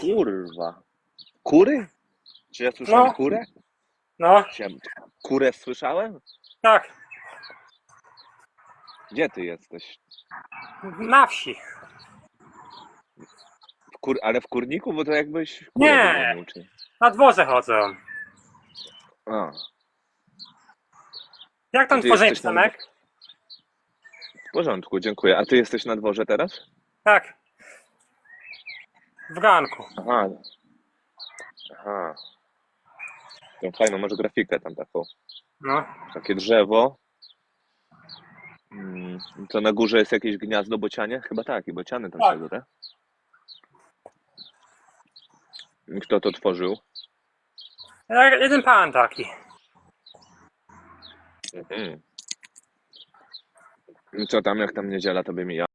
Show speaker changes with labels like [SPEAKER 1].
[SPEAKER 1] Kurwa. Kury? Czy ja słyszałem
[SPEAKER 2] No.
[SPEAKER 1] kurę?
[SPEAKER 2] No,
[SPEAKER 1] Czy ja kurę słyszałem?
[SPEAKER 2] tak,
[SPEAKER 1] Gdzie ty jesteś?
[SPEAKER 2] na wsi.
[SPEAKER 1] W kur... Ale w kurniku? Bo to jakbyś... kurę
[SPEAKER 2] Nie.
[SPEAKER 1] wymienił, czy-
[SPEAKER 2] Na dworze chodzą.
[SPEAKER 1] A,
[SPEAKER 2] Jak tam
[SPEAKER 1] Ty
[SPEAKER 2] tworzenie
[SPEAKER 1] jesteś na w porządku, dziękuję. A ty jesteś na dworze teraz?
[SPEAKER 2] Tak. W ganku.
[SPEAKER 1] Aha. Aha. Tą fajną masz grafikę tam taką.
[SPEAKER 2] No,
[SPEAKER 1] Takie drzewo. Mm, To na górze jest jakieś gniazdo bocianie? Chyba tak, i bociany tam
[SPEAKER 2] Tak.
[SPEAKER 1] siedzą, tak? I Kto to tworzył?
[SPEAKER 2] Jak jeden pan taki.
[SPEAKER 1] Mhm. I Co tam, jak tam niedziela tobie mija?